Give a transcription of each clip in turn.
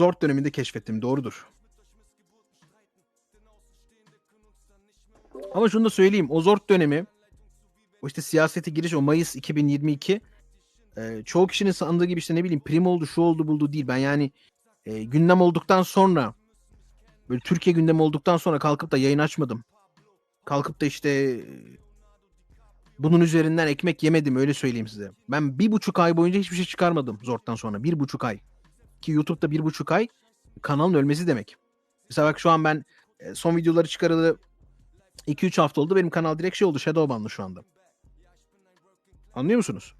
Zort döneminde keşfettim. Doğrudur. Ama şunu da söyleyeyim. O Zort dönemi o işte siyasete giriş o Mayıs 2022 e, çoğu kişinin sandığı gibi işte ne bileyim prim oldu şu oldu buldu değil. Ben yani e, gündem olduktan sonra böyle Türkiye gündemi olduktan sonra kalkıp da yayın açmadım. Kalkıp da işte e, bunun üzerinden ekmek yemedim öyle söyleyeyim size. Ben bir buçuk ay boyunca hiçbir şey çıkarmadım Zort'tan sonra. Bir buçuk ay. Ki YouTube'da bir buçuk ay kanalın ölmesi demek. Mesela bak şu an ben e, son videoları çıkarılı 2-3 hafta oldu. Benim kanal direkt şey oldu. Shadowban'lı şu anda. Anlıyor musunuz?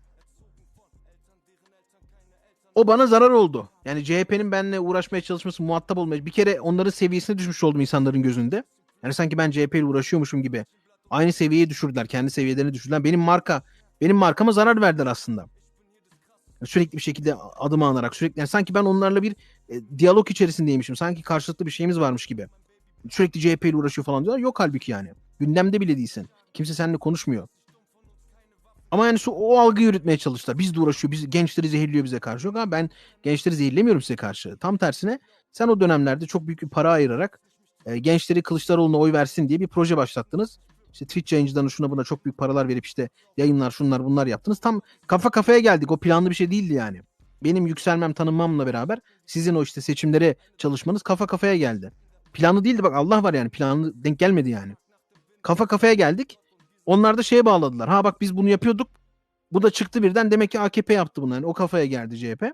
O bana zarar oldu. Yani CHP'nin benimle uğraşmaya çalışması, muhatap olmaya. Bir kere onların seviyesine düşmüş oldum insanların gözünde. Yani sanki ben CHP ile uğraşıyormuşum gibi. Aynı seviyeye düşürdüler. Kendi seviyelerini düşürdüler. Benim marka, benim markama zarar verdiler aslında. Sürekli bir şekilde adım anarak sürekli yani sanki ben onlarla bir e, diyalog içerisindeymişim. Sanki karşılıklı bir şeyimiz varmış gibi. Sürekli CHP ile uğraşıyor falan diyorlar. Yok halbuki yani. Gündemde bile değilsin. Kimse seninle konuşmuyor. Ama yani şu, o algı yürütmeye çalıştılar. Biz de uğraşıyor. Biz gençleri zehirliyor bize karşı. Yok abi ben gençleri zehirlemiyorum size karşı. Tam tersine sen o dönemlerde çok büyük bir para ayırarak e, gençleri Kılıçdaroğlu'na oy versin diye bir proje başlattınız. İşte Twitch yayıncılarına şuna buna çok büyük paralar verip işte yayınlar şunlar bunlar yaptınız. Tam kafa kafaya geldik. O planlı bir şey değildi yani. Benim yükselmem tanınmamla beraber sizin o işte seçimlere çalışmanız kafa kafaya geldi. Planlı değildi bak Allah var yani planlı denk gelmedi yani. Kafa kafaya geldik. Onlar da şeye bağladılar. Ha bak biz bunu yapıyorduk. Bu da çıktı birden. Demek ki AKP yaptı bunu. Yani o kafaya geldi CHP.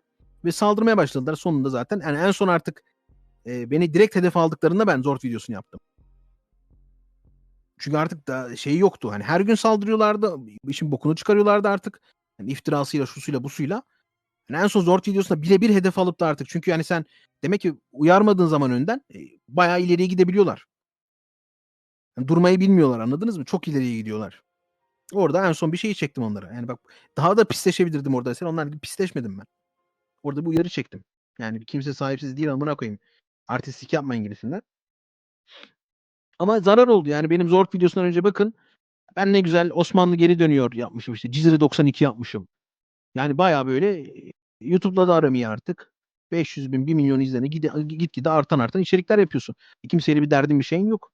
Ve saldırmaya başladılar sonunda zaten. Yani en son artık e, beni direkt hedef aldıklarında ben zor videosunu yaptım. Çünkü artık da şey yoktu. Hani her gün saldırıyorlardı. işin bokunu çıkarıyorlardı artık. Yani iftirasıyla, şusuyla, busuyla. Yani en son zor videosunda birebir hedef alıp da artık. Çünkü yani sen demek ki uyarmadığın zaman önden e, bayağı ileriye gidebiliyorlar. Yani durmayı bilmiyorlar anladınız mı? Çok ileriye gidiyorlar. Orada en son bir şeyi çektim onlara. Yani bak daha da pisleşebilirdim orada. Sen onlar gibi pisleşmedim ben. Orada bu uyarı çektim. Yani kimse sahipsiz değil amına koyayım. Artistik yapmayın gibisinden. Ama zarar oldu. Yani benim Zort videosundan önce bakın. Ben ne güzel Osmanlı geri dönüyor yapmışım işte. Cizre 92 yapmışım. Yani baya böyle YouTube'da da aram iyi artık. 500 bin, 1 milyon izlene gide, gitgide artan artan içerikler yapıyorsun. E, kimseyle bir derdin bir şeyin yok.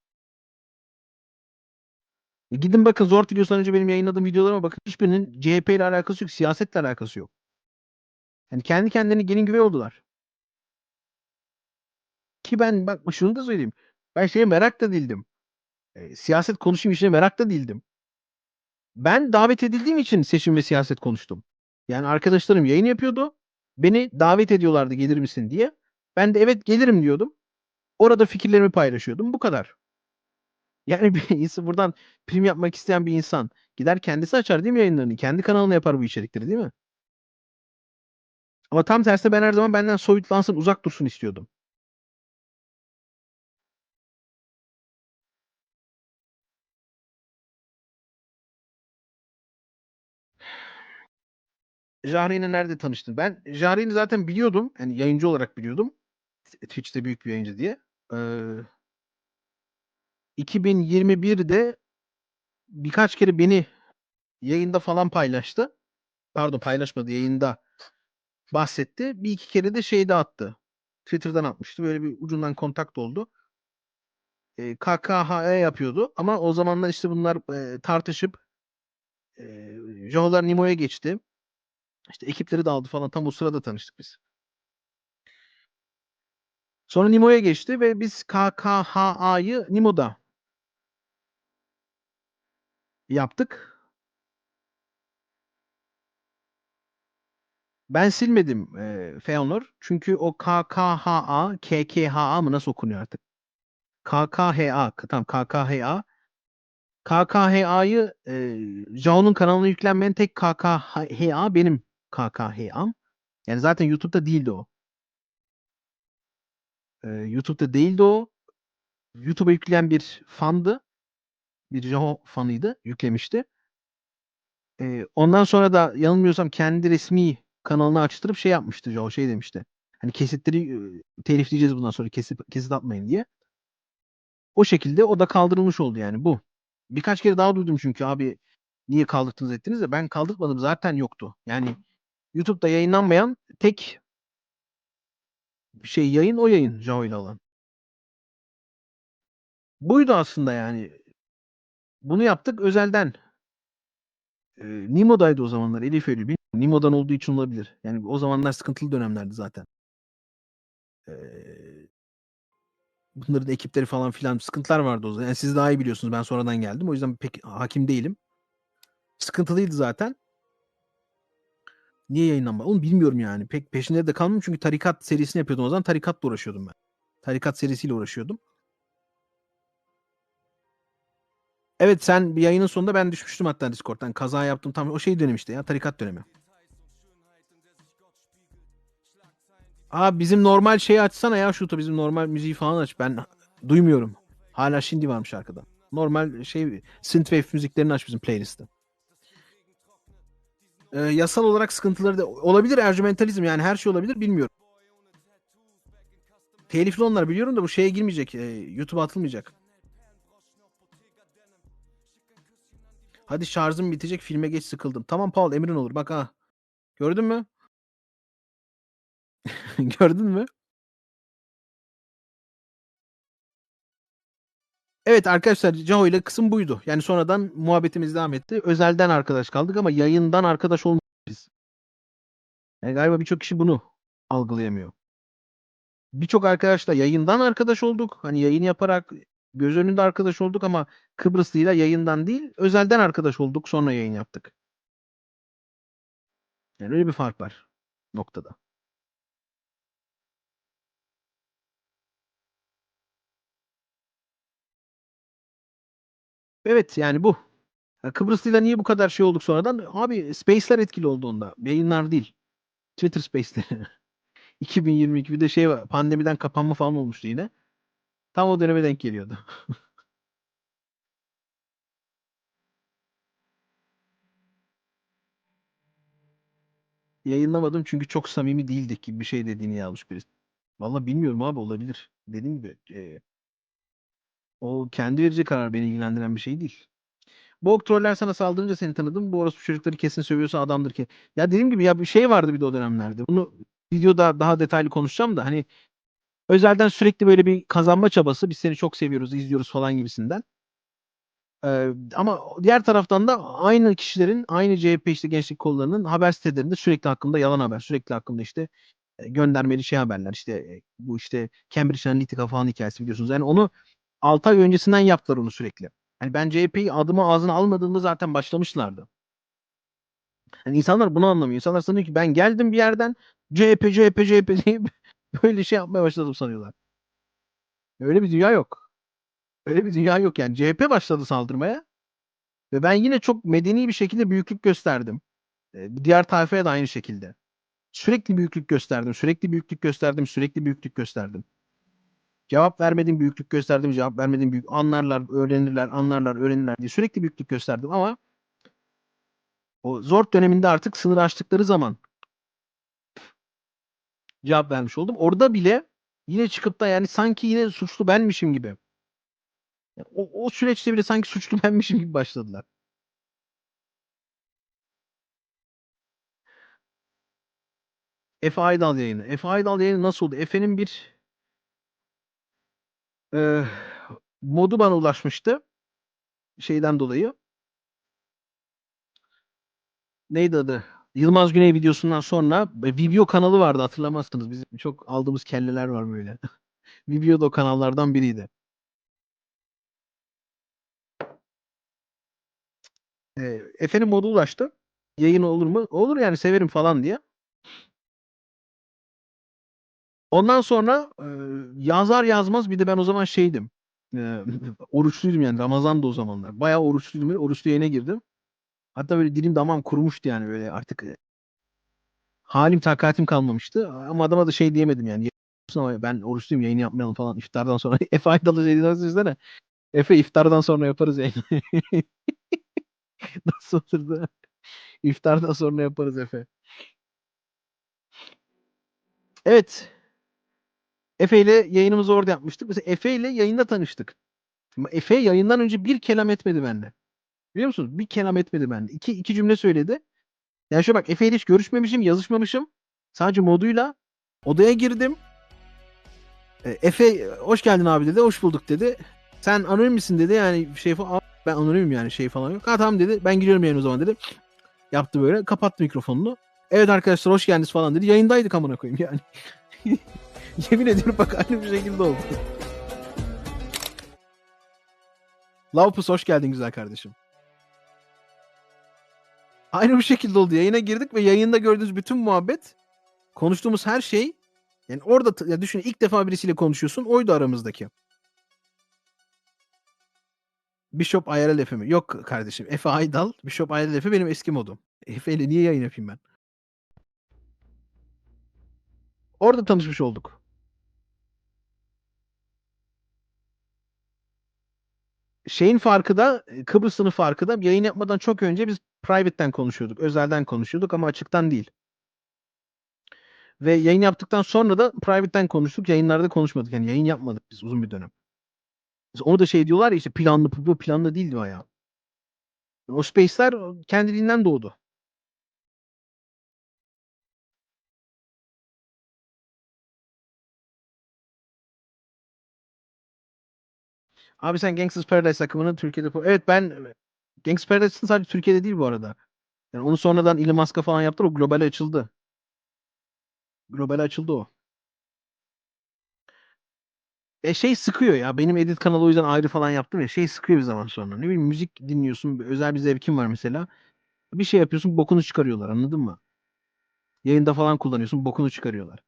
E, gidin bakın Zort videosundan önce benim yayınladığım videolarıma bakın. Hiçbirinin CHP ile alakası yok. Siyasetle alakası yok. Yani kendi kendilerine gelin güvey oldular. Ki ben bak şunu da söyleyeyim. Ben şeye merak da değildim. E, siyaset konuşayım işine merak da değildim. Ben davet edildiğim için seçim ve siyaset konuştum. Yani arkadaşlarım yayın yapıyordu. Beni davet ediyorlardı gelir misin diye. Ben de evet gelirim diyordum. Orada fikirlerimi paylaşıyordum. Bu kadar. Yani bir insan buradan prim yapmak isteyen bir insan gider kendisi açar değil mi yayınlarını? Kendi kanalına yapar bu içerikleri değil mi? Ama tam tersi ben her zaman benden soyutlansın, uzak dursun istiyordum. Jahreyn'le nerede tanıştın? Ben Jahreyn'i zaten biliyordum. Yani yayıncı olarak biliyordum. Twitch'te büyük bir yayıncı diye. Ee, 2021'de birkaç kere beni yayında falan paylaştı. Pardon paylaşmadı yayında bahsetti. Bir iki kere de şeyde attı. Twitter'dan atmıştı. Böyle bir ucundan kontakt oldu. E, KKHE yapıyordu. Ama o zamanlar işte bunlar e, tartışıp e, Joholar Nimo'ya geçti. İşte ekipleri dağıldı falan. Tam o sırada tanıştık biz. Sonra Nimo'ya geçti ve biz KKHA'yı Nimo'da yaptık. Ben silmedim e, Feanor. Çünkü o KKHA, KKHA mı nasıl okunuyor artık? KKHA, tamam KKHA. KKHA'yı e, Jao'nun kanalına yüklenmeyen tek KKHA benim KKHA'm. Yani zaten YouTube'da değildi o. E, YouTube'da değildi o. YouTube'a yükleyen bir fandı. Bir Jao fanıydı. Yüklemişti. E, ondan sonra da yanılmıyorsam kendi resmi kanalını açtırıp şey yapmıştı Jao şey demişti. Hani kesitleri e, telifleyeceğiz bundan sonra kesit, kesit atmayın diye. O şekilde o da kaldırılmış oldu yani bu. Birkaç kere daha duydum çünkü abi niye kaldırttınız ettiniz de ben kaldırtmadım zaten yoktu. Yani YouTube'da yayınlanmayan tek şey yayın o yayın Jao ile olan. Buydu aslında yani. Bunu yaptık özelden. Ee, Nimo'daydı o zamanlar. Elif Eylül. Nimo'dan olduğu için olabilir. Yani o zamanlar sıkıntılı dönemlerdi zaten. Ee, bunların ekipleri falan filan sıkıntılar vardı o zaman. Yani siz daha iyi biliyorsunuz. Ben sonradan geldim. O yüzden pek hakim değilim. Sıkıntılıydı zaten. Niye yayınlanma? Onu bilmiyorum yani. Pek peşinde de kalmam çünkü tarikat serisini yapıyordum o zaman. Tarikatla uğraşıyordum ben. Tarikat serisiyle uğraşıyordum. Evet sen bir yayının sonunda ben düşmüştüm hatta Discord'dan. Kaza yaptım tam o şey dönemi işte ya tarikat dönemi. Aa bizim normal şeyi açsana ya şurada bizim normal müziği falan aç. Ben duymuyorum. Hala şimdi varmış arkada. Normal şey synthwave müziklerini aç bizim playlist'te. Ee, yasal olarak sıkıntıları da olabilir ercümentalizm yani her şey olabilir bilmiyorum. Telifli onlar biliyorum da bu şeye girmeyecek. E, YouTube'a atılmayacak. Hadi şarjım bitecek filme geç sıkıldım. Tamam Paul emrin olur bak ha. Gördün mü? Gördün mü? Evet arkadaşlar Caho ile kısım buydu. Yani sonradan muhabbetimiz devam etti. Özelden arkadaş kaldık ama yayından arkadaş olmadık biz. Yani galiba birçok kişi bunu algılayamıyor. Birçok arkadaşla yayından arkadaş olduk. Hani yayın yaparak göz önünde arkadaş olduk ama Kıbrıslıyla yayından değil, özelden arkadaş olduk. Sonra yayın yaptık. Yani öyle bir fark var noktada. Evet yani bu. Ya Kıbrıslıyla niye bu kadar şey olduk sonradan? Abi Space'ler etkili oldu onda. Yayınlar değil. Twitter Space'leri. 2022'de şey var. Pandemiden kapanma falan olmuştu yine. Tam o döneme denk geliyordu. Yayınlamadım çünkü çok samimi değildik gibi bir şey dediğini yazmış birisi. Valla bilmiyorum abi olabilir. Dediğim gibi e, o kendi verici karar beni ilgilendiren bir şey değil. Bu ok troller sana saldırınca seni tanıdım. Bu orospu çocukları kesin sövüyorsa adamdır ki. Ya dediğim gibi ya bir şey vardı bir de o dönemlerde. Bunu videoda daha detaylı konuşacağım da hani özelden sürekli böyle bir kazanma çabası. Biz seni çok seviyoruz, izliyoruz falan gibisinden. Ee, ama diğer taraftan da aynı kişilerin, aynı CHP işte gençlik kollarının haber sitelerinde sürekli hakkında yalan haber, sürekli hakkında işte e, göndermeli şey haberler. işte e, bu işte Cambridge Analytica falan hikayesi biliyorsunuz. Yani onu 6 ay öncesinden yaptılar onu sürekli. Yani ben CHP'yi adımı ağzına almadığında zaten başlamışlardı. Yani insanlar bunu anlamıyor. İnsanlar sanıyor ki ben geldim bir yerden CHP, CHP, CHP diye böyle şey yapmaya başladım sanıyorlar. Öyle bir dünya yok. Öyle bir dünya yok yani. CHP başladı saldırmaya ve ben yine çok medeni bir şekilde büyüklük gösterdim. Ee, diğer tayfaya da aynı şekilde. Sürekli büyüklük gösterdim, sürekli büyüklük gösterdim, sürekli büyüklük gösterdim. Cevap vermedim, büyüklük gösterdim, cevap vermedim, büyük anlarlar, öğrenirler, anlarlar, öğrenirler diye sürekli büyüklük gösterdim ama o zor döneminde artık sınır açtıkları zaman cevap vermiş oldum. Orada bile yine çıkıp da yani sanki yine suçlu benmişim gibi. O, o süreçte bile sanki suçlu benmişim gibi başladılar. Efe Aydal yayını. Efe Aydal yayını nasıl oldu? Efe'nin bir e, modu bana ulaşmıştı. Şeyden dolayı. Neydi adı? Yılmaz Güney videosundan sonra e, Vibio kanalı vardı hatırlamazsınız. Bizim çok aldığımız kelleler var böyle. Vibio da o kanallardan biriydi. E, Efe'nin modu ulaştı. Yayın olur mu? Olur yani severim falan diye. Ondan sonra e, yazar yazmaz bir de ben o zaman şeydim. E, oruçluydum yani Ramazan da o zamanlar. Bayağı oruçluydum. Oruçlu yayına girdim. Hatta böyle dilim damağım kurumuştu yani böyle artık e, halim takatim kalmamıştı. Ama adama da şey diyemedim yani. "Yapıyorsun Ama ben oruçluyum yayın yapmayalım falan iftardan sonra. Efe Aydal'ı şey düşünsene. Efe iftardan sonra yaparız yayını. Nasıl olurdu? İftardan sonra yaparız Efe. Evet. Efe ile yayınımızı orada yapmıştık. Mesela Efe ile yayında tanıştık. Efe yayından önce bir kelam etmedi bende. Biliyor musunuz? Bir kelam etmedi bende. İki, iki cümle söyledi. Yani şöyle bak Efe ile hiç görüşmemişim, yazışmamışım. Sadece moduyla odaya girdim. E, Efe hoş geldin abi dedi. Hoş bulduk dedi. Sen anonim misin dedi. Yani şey falan. "Abi, Ben anonimim yani şey falan yok. Ha tamam dedi. Ben giriyorum yayın o zaman dedi. Yaptı böyle. Kapattı mikrofonunu. Evet arkadaşlar hoş geldiniz falan dedi. Yayındaydık amına koyayım yani. Yemin ediyorum bak aynı bir şekilde oldu. Lavpus hoş geldin güzel kardeşim. Aynı bu şekilde oldu. Yayına girdik ve yayında gördüğünüz bütün muhabbet, konuştuğumuz her şey yani orada ya düşün ilk defa birisiyle konuşuyorsun. Oydu aramızdaki. Bishop IRL Efe mi? Yok kardeşim. Efe Aydal. Bishop IRL Efe benim eski modum. Efe ile niye yayın yapayım ben? Orada tanışmış olduk. Şeyin farkı da Kıbrıs'ın farkı da yayın yapmadan çok önce biz private'ten konuşuyorduk. Özelden konuşuyorduk ama açıktan değil. Ve yayın yaptıktan sonra da private'ten konuştuk. Yayınlarda konuşmadık. Yani yayın yapmadık biz uzun bir dönem. Onu da şey diyorlar ya işte planlı bu planlı değildi ya. O space'ler kendiliğinden doğdu. Abi sen Gangsters Paradise takımını Türkiye'de... Evet ben Gangsters Paradise'ın sadece Türkiye'de değil bu arada. Yani onu sonradan Elon Musk'a falan yaptılar. O globale açıldı. Globale açıldı o. E şey sıkıyor ya. Benim edit kanalı o yüzden ayrı falan yaptım ya. Şey sıkıyor bir zaman sonra. Ne bileyim müzik dinliyorsun. bir- Özel bir zevkin var mesela. Bir şey yapıyorsun bokunu çıkarıyorlar anladın mı? Yayında falan kullanıyorsun bokunu çıkarıyorlar.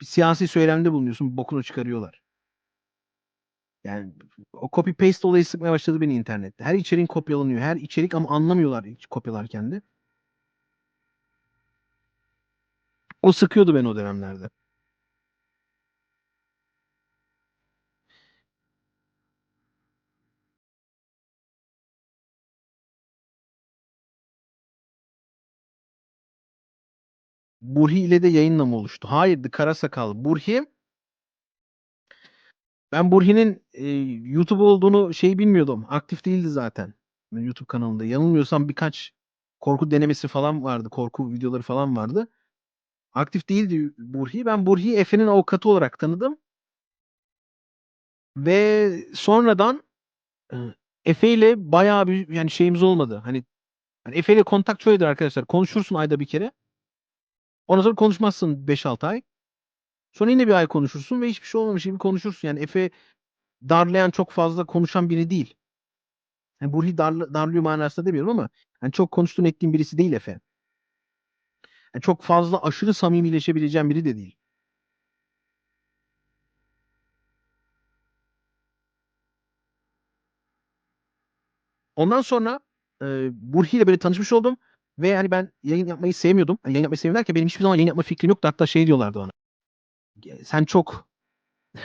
Bir siyasi söylemde bulunuyorsun bokunu çıkarıyorlar. Yani o copy paste olayı sıkmaya başladı beni internette. Her içeriğin kopyalanıyor. Her içerik ama anlamıyorlar kopyalarken de. O sıkıyordu beni o dönemlerde. Burhi ile de yayınla mı oluştu? Hayır, Kara Sakal. Burhi ben Burhi'nin e, YouTube olduğunu şey bilmiyordum. Aktif değildi zaten. YouTube kanalında. Yanılmıyorsam birkaç korku denemesi falan vardı. Korku videoları falan vardı. Aktif değildi Burhi. Ben Burhi'yi Efe'nin avukatı olarak tanıdım. Ve sonradan e, Efe ile bayağı bir yani şeyimiz olmadı. Hani, hani Efe ile kontak şöyledir arkadaşlar. Konuşursun ayda bir kere. Ondan sonra konuşmazsın 5-6 ay. Sonra yine bir ay konuşursun ve hiçbir şey olmamış gibi konuşursun. Yani Efe darlayan çok fazla konuşan biri değil. Yani Burhi darla, darlıyor manasında demiyorum ama yani çok konuştuğun ettiğin birisi değil Efe. Yani çok fazla aşırı samimileşebileceğin biri de değil. Ondan sonra e, Burhi ile böyle tanışmış oldum. Ve yani ben yayın yapmayı sevmiyordum. Yani yayın yapmayı sevmiyorum derken benim hiçbir zaman yayın yapma fikrim yoktu. Hatta şey diyorlardı ona. Sen çok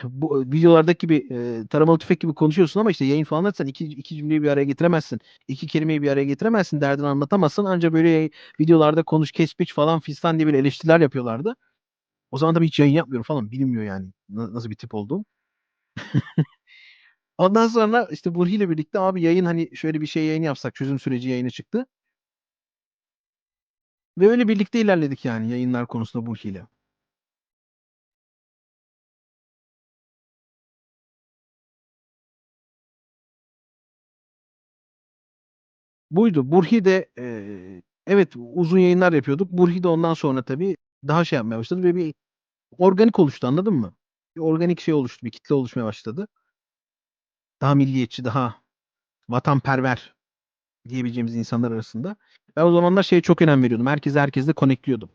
bu videolardaki gibi e, taramalı tüfek gibi konuşuyorsun ama işte yayın falan atsan iki, iki cümleyi bir araya getiremezsin. iki kelimeyi bir araya getiremezsin. Derdini anlatamazsın. Anca böyle videolarda konuş kes biç falan fistan diye böyle eleştiriler yapıyorlardı. O zaman tabii hiç yayın yapmıyorum falan. Bilinmiyor yani na- nasıl bir tip olduğum. Ondan sonra işte Burhi ile birlikte abi yayın hani şöyle bir şey yayın yapsak çözüm süreci yayını çıktı. Ve öyle birlikte ilerledik yani yayınlar konusunda Burhi ile. Buydu. Burhi de e, evet uzun yayınlar yapıyorduk. Burhi de ondan sonra tabii daha şey yapmaya başladı ve bir organik oluştu anladın mı? Bir organik şey oluştu, bir kitle oluşmaya başladı. Daha milliyetçi, daha vatanperver diyebileceğimiz insanlar arasında. Ben o zamanlar şeye çok önem veriyordum. Herkes herkesle connectliyordum.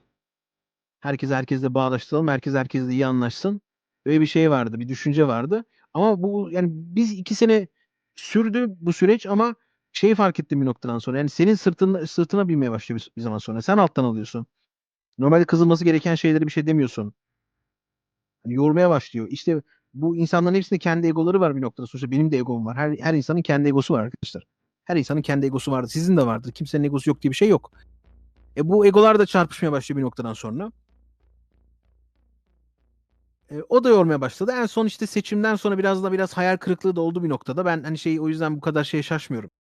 Herkes herkesle bağdaştıralım, herkes herkesle iyi anlaşsın. Böyle bir şey vardı, bir düşünce vardı. Ama bu yani biz iki sene sürdü bu süreç ama şeyi fark ettim bir noktadan sonra. Yani senin sırtına, sırtına binmeye başlıyor bir, bir zaman sonra. Sen alttan alıyorsun. Normalde kızılması gereken şeyleri bir şey demiyorsun. Hani yormaya başlıyor. İşte bu insanların hepsinde kendi egoları var bir noktada. Sonuçta benim de egom var. Her, her insanın kendi egosu var arkadaşlar. Her insanın kendi egosu vardır. Sizin de vardır. Kimsenin egosu yok diye bir şey yok. E bu egolar da çarpışmaya başlıyor bir noktadan sonra. E, o da yormaya başladı. En son işte seçimden sonra biraz da biraz hayal kırıklığı da oldu bir noktada. Ben hani şey o yüzden bu kadar şeye şaşmıyorum.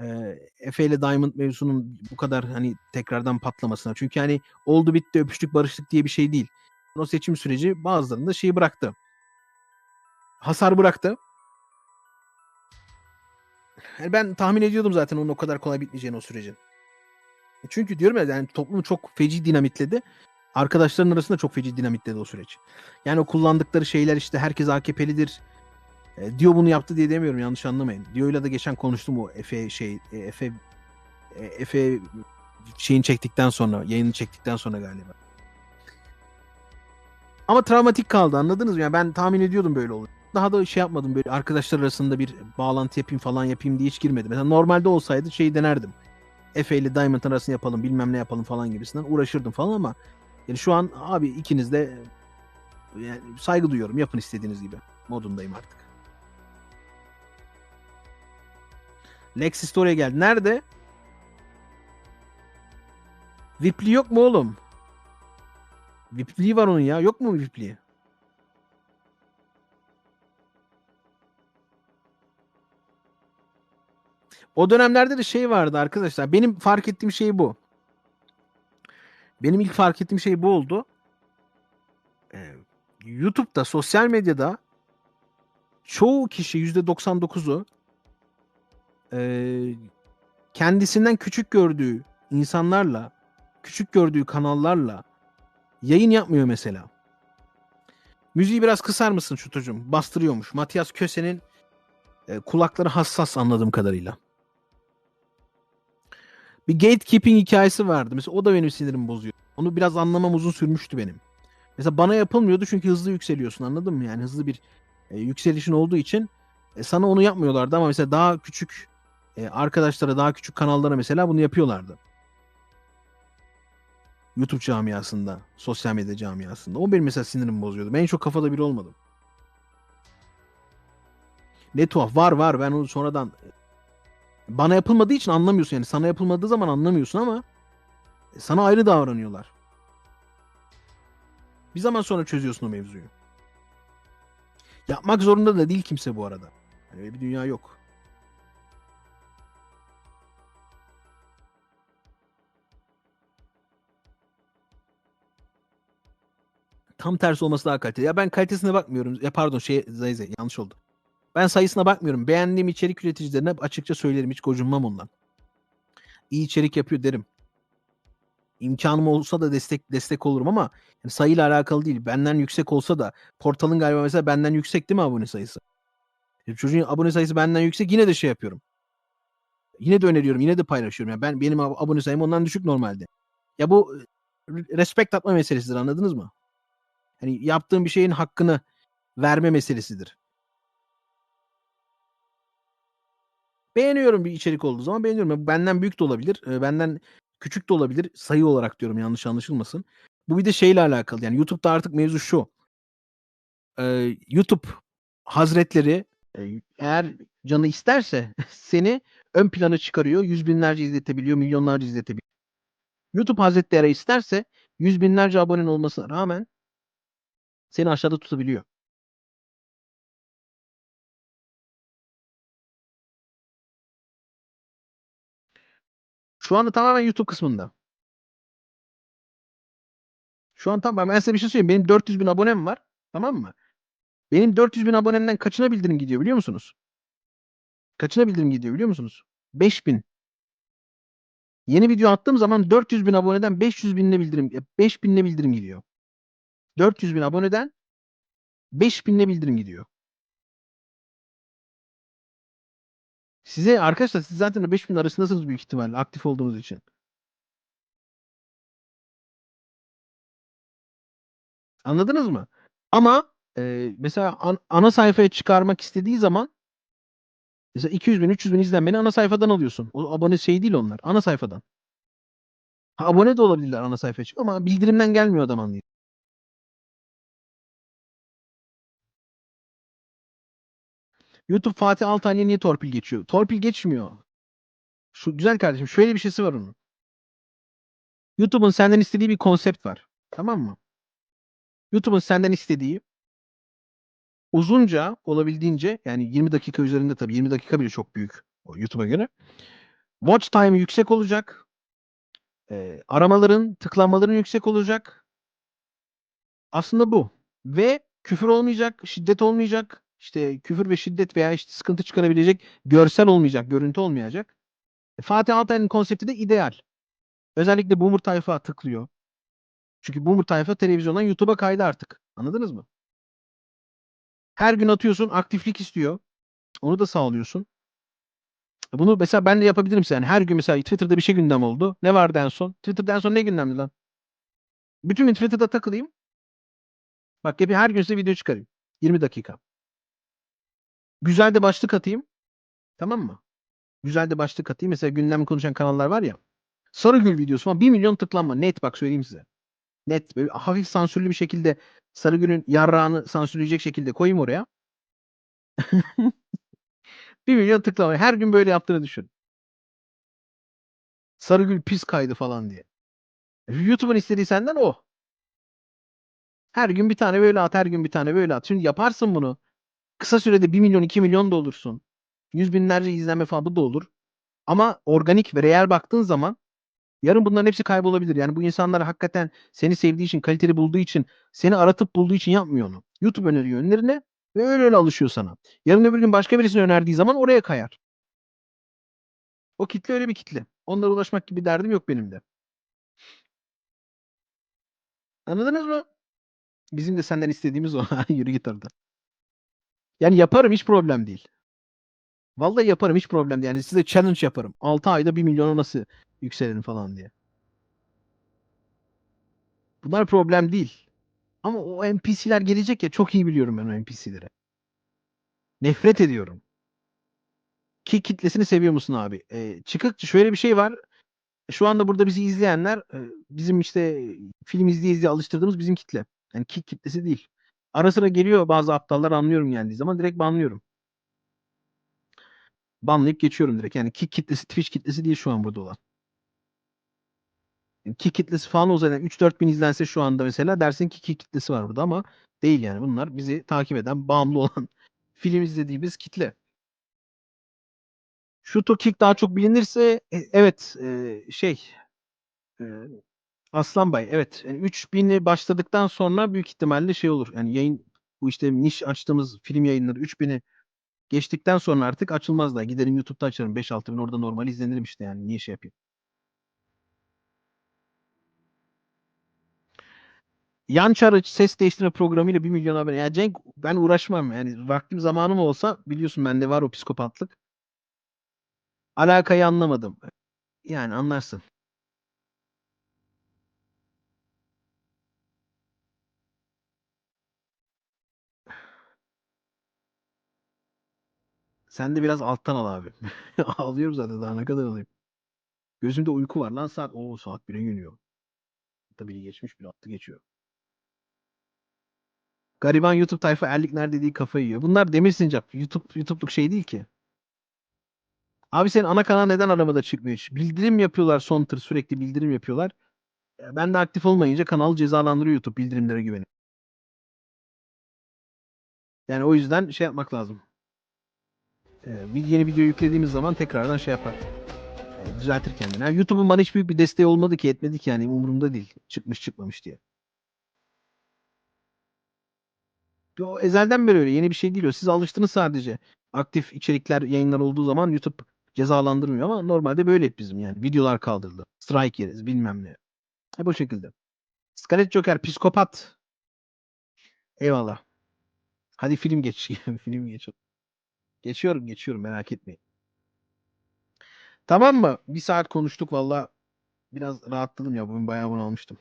E, Efe ile Diamond mevzusunun bu kadar hani tekrardan patlamasına. Çünkü hani oldu bitti öpüştük barıştık diye bir şey değil. O seçim süreci bazılarında şeyi bıraktı. Hasar bıraktı. Yani ben tahmin ediyordum zaten onun o kadar kolay bitmeyeceğini o sürecin. Çünkü diyorum ya yani toplumu çok feci dinamitledi. Arkadaşların arasında çok feci dinamitledi o süreç. Yani o kullandıkları şeyler işte herkes AKP'lidir. E, diyor bunu yaptı diye demiyorum yanlış anlamayın. Diyor'yla da geçen konuştum o Efe şey e, Efe e, Efe şeyini çektikten sonra yayını çektikten sonra galiba. Ama travmatik kaldı anladınız mı? Yani ben tahmin ediyordum böyle olur. Daha da şey yapmadım böyle arkadaşlar arasında bir bağlantı yapayım falan yapayım diye hiç girmedim. Mesela normalde olsaydı şeyi denerdim. Efe ile Diamond arasını yapalım bilmem ne yapalım falan gibisinden uğraşırdım falan ama yani şu an abi ikiniz de yani saygı duyuyorum yapın istediğiniz gibi modundayım artık. Lexis de oraya geldi. Nerede? Vipli yok mu oğlum? Vipliği var onun ya. Yok mu Vipliği? O dönemlerde de şey vardı arkadaşlar. Benim fark ettiğim şey bu. Benim ilk fark ettiğim şey bu oldu. Ee, YouTube'da, sosyal medyada çoğu kişi %99'u e, kendisinden küçük gördüğü insanlarla, küçük gördüğü kanallarla yayın yapmıyor mesela. Müziği biraz kısar mısın Şutucuğum? Bastırıyormuş. Matias Köse'nin e, kulakları hassas anladığım kadarıyla. Bir gatekeeping hikayesi vardı. Mesela o da benim sinirimi bozuyor. Onu biraz anlamam uzun sürmüştü benim. Mesela bana yapılmıyordu çünkü hızlı yükseliyorsun anladın mı? Yani hızlı bir e, yükselişin olduğu için e, sana onu yapmıyorlardı ama mesela daha küçük e, arkadaşlara, daha küçük kanallara mesela bunu yapıyorlardı. YouTube camiasında, sosyal medya camiasında. O benim mesela sinirimi bozuyordu. Ben en çok kafada biri olmadım. Ne tuhaf. Var var. Ben onu sonradan bana yapılmadığı için anlamıyorsun yani. Sana yapılmadığı zaman anlamıyorsun ama sana ayrı davranıyorlar. Bir zaman sonra çözüyorsun o mevzuyu. Yapmak zorunda da değil kimse bu arada. Yani bir dünya yok. Tam tersi olması daha kaliteli. Ya ben kalitesine bakmıyorum. Ya pardon şey Zayze yanlış oldu. Ben sayısına bakmıyorum. Beğendiğim içerik üreticilerine açıkça söylerim. Hiç gocunmam ondan. İyi içerik yapıyor derim. İmkanım olsa da destek destek olurum ama yani sayıyla alakalı değil. Benden yüksek olsa da portalın galiba mesela benden yüksek değil mi abone sayısı? E, Çocuğun abone sayısı benden yüksek yine de şey yapıyorum. Yine de öneriyorum, yine de paylaşıyorum. Yani ben benim ab- abone sayım ondan düşük normalde. Ya bu e, respekt atma meselesidir anladınız mı? Hani yaptığım bir şeyin hakkını verme meselesidir. Beğeniyorum bir içerik olduğu zaman beğeniyorum. Bu Benden büyük de olabilir, e, benden küçük de olabilir. Sayı olarak diyorum yanlış anlaşılmasın. Bu bir de şeyle alakalı. Yani YouTube'da artık mevzu şu. Ee, YouTube hazretleri e, eğer canı isterse seni ön plana çıkarıyor. Yüz binlerce izletebiliyor, milyonlarca izletebiliyor. YouTube hazretleri isterse yüz binlerce abonen olmasına rağmen seni aşağıda tutabiliyor. Şu anda tamamen YouTube kısmında. Şu an tamam ben size bir şey söyleyeyim. Benim 400 bin abonem var. Tamam mı? Benim 400 bin abonemden kaçına bildirim gidiyor biliyor musunuz? Kaçına bildirim gidiyor biliyor musunuz? 5000. Yeni video attığım zaman 400 bin aboneden 500 binine bildirim 5 binine bildirim gidiyor. 400 bin aboneden 5 binine bildirim gidiyor. Size arkadaşlar siz zaten o 5 bin arasındasınız büyük ihtimalle aktif olduğunuz için. Anladınız mı? Ama e, mesela an- ana sayfaya çıkarmak istediği zaman mesela 200 bin 300 bin izlenmeni ana sayfadan alıyorsun. O abone şey değil onlar. Ana sayfadan. Ha, abone de olabilirler ana sayfaya çık ama bildirimden gelmiyor adam anlıyor. YouTube Fatih Altaylı'ya niye torpil geçiyor? Torpil geçmiyor. Şu güzel kardeşim şöyle bir şeysi var onun. YouTube'un senden istediği bir konsept var. Tamam mı? YouTube'un senden istediği uzunca olabildiğince yani 20 dakika üzerinde tabii 20 dakika bile çok büyük YouTube'a göre. Watch time yüksek olacak. Ee, aramaların, tıklanmaların yüksek olacak. Aslında bu. Ve küfür olmayacak, şiddet olmayacak. İşte küfür ve şiddet veya işte sıkıntı çıkarabilecek görsel olmayacak, görüntü olmayacak. E, Fatih Altaylı'nın konsepti de ideal. Özellikle boomer tayfa tıklıyor. Çünkü boomer tayfa televizyondan YouTube'a kaydı artık. Anladınız mı? Her gün atıyorsun, aktiflik istiyor. Onu da sağlıyorsun. Bunu mesela ben de yapabilirim yani. Her gün mesela Twitter'da bir şey gündem oldu. Ne vardı en son? Twitter'da en son ne gündemdi lan? Bütün gün Twitter'da takılayım. Bak hep her gün size video çıkarayım. 20 dakika. Güzel de başlık atayım. Tamam mı? Güzel de başlık atayım. Mesela gündem konuşan kanallar var ya. Sarıgül videosu falan 1 milyon tıklanma. Net bak söyleyeyim size. Net böyle hafif sansürlü bir şekilde Sarıgül'ün yarrağını sansürleyecek şekilde koyayım oraya. 1 milyon tıklama. Her gün böyle yaptığını düşün. Sarıgül pis kaydı falan diye. YouTube'un istediği senden o. Her gün bir tane böyle at, her gün bir tane böyle at. Şimdi yaparsın bunu. Kısa sürede 1 milyon, 2 milyon da olursun. Yüz binlerce izlenme falan bu da olur. Ama organik ve reel baktığın zaman yarın bunların hepsi kaybolabilir. Yani bu insanlar hakikaten seni sevdiği için, kaliteli bulduğu için, seni aratıp bulduğu için yapmıyor onu. YouTube öneriyor önlerine ve öyle öyle alışıyor sana. Yarın öbür gün başka birisine önerdiği zaman oraya kayar. O kitle öyle bir kitle. Onlara ulaşmak gibi derdim yok benim de. Anladınız mı? Bizim de senden istediğimiz o. Yürü git oradan. Yani yaparım hiç problem değil. Vallahi yaparım hiç problem değil. Yani size challenge yaparım. 6 ayda 1 milyona nasıl yükselelim falan diye. Bunlar problem değil. Ama o NPC'ler gelecek ya çok iyi biliyorum ben o NPC'leri. Nefret ediyorum. Ki kitlesini seviyor musun abi? Ee, çıkık şöyle bir şey var. Şu anda burada bizi izleyenler e, bizim işte film izleye izleye alıştırdığımız bizim kitle. Yani kick kitlesi değil. Ara sıra geliyor bazı aptallar anlıyorum geldiği zaman direkt banlıyorum. Banlayıp geçiyorum direkt. Yani kick kitlesi Twitch kitlesi değil şu an burada olan. Yani kick kitlesi falan olsa yani 3-4 bin izlense şu anda mesela dersin ki kick kitlesi var burada ama değil yani. Bunlar bizi takip eden, bağımlı olan film izlediğimiz kitle. Şu to kick daha çok bilinirse e, evet e, şey e, Aslan Bay evet yani 3000'i başladıktan sonra büyük ihtimalle şey olur. Yani yayın bu işte niş açtığımız film yayınları 3000'i geçtikten sonra artık açılmaz da giderim YouTube'da açarım 5-6 bin orada normal izlenirim işte yani niye şey yapayım. Yan çağrı ses değiştirme programıyla 1 milyon abone. Ya Cenk ben uğraşmam yani vaktim zamanım olsa biliyorsun bende var o psikopatlık. Alakayı anlamadım. Yani anlarsın. Sen de biraz alttan al abi. Ağlıyorum zaten daha ne kadar alayım. Gözümde uyku var lan saat. Oo saat 1'e geliyor. Tabii geçmiş bir attı geçiyor. Gariban YouTube tayfa erlik nerede dediği kafayı yiyor. Bunlar demir sincap. YouTube YouTube'luk şey değil ki. Abi senin ana kanal neden aramada çıkmıyor hiç? Bildirim yapıyorlar son tır sürekli bildirim yapıyorlar. Ya Ben de aktif olmayınca kanal cezalandırıyor YouTube bildirimlere güvenip. Yani o yüzden şey yapmak lazım. Ee, yeni video yüklediğimiz zaman tekrardan şey yapar. Yani düzeltir kendini. Yani YouTube'un bana hiç büyük bir desteği olmadı ki etmedi ki yani umurumda değil. Çıkmış çıkmamış diye. O ezelden beri öyle. Yeni bir şey değil o. Siz alıştınız sadece. Aktif içerikler, yayınlar olduğu zaman YouTube cezalandırmıyor ama normalde böyle bizim yani. Videolar kaldırıldı. Strike yeriz bilmem ne. Hep o şekilde. Scarlet Joker psikopat. Eyvallah. Hadi film geç. film geç. Geçiyorum geçiyorum merak etmeyin. Tamam mı? Bir saat konuştuk valla. Biraz rahatladım ya. Bugün bayağı bunalmıştım.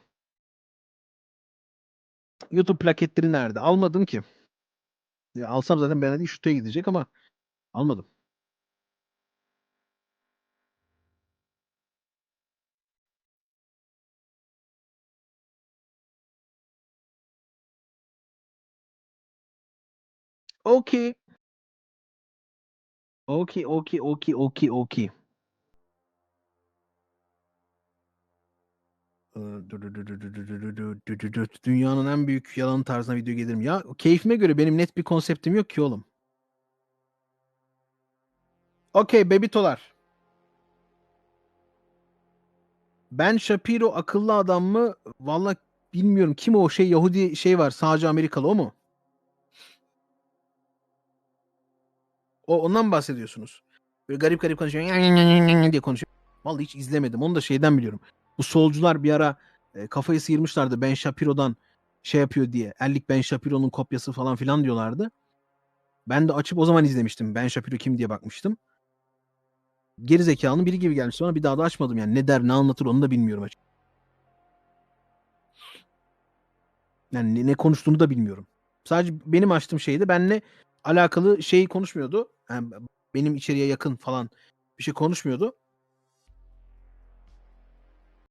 YouTube plaketleri nerede? Almadım ki. Ya alsam zaten ben değil şutaya gidecek ama almadım. Okey. Okey, okey, okey, okey, okey. Dünyanın en büyük yalan tarzına video gelir mi? Ya keyfime göre benim net bir konseptim yok ki oğlum. Okey bebitolar. Ben Shapiro akıllı adam mı? Valla bilmiyorum. Kim o şey Yahudi şey var sadece Amerikalı o mu? O ondan bahsediyorsunuz? Böyle garip garip konuşuyor diye konuşuyor. Vallahi hiç izlemedim. Onu da şeyden biliyorum. Bu solcular bir ara e, kafayı sıyırmışlardı Ben Shapiro'dan şey yapıyor diye. Erlik Ben Shapiro'nun kopyası falan filan diyorlardı. Ben de açıp o zaman izlemiştim. Ben Shapiro kim diye bakmıştım. Geri zekalının biri gibi gelmiş sonra bir daha da açmadım yani. Ne der ne anlatır onu da bilmiyorum açık. Yani ne, ne konuştuğunu da bilmiyorum. Sadece benim açtığım şeyde benle alakalı şey konuşmuyordu. Yani benim içeriye yakın falan bir şey konuşmuyordu.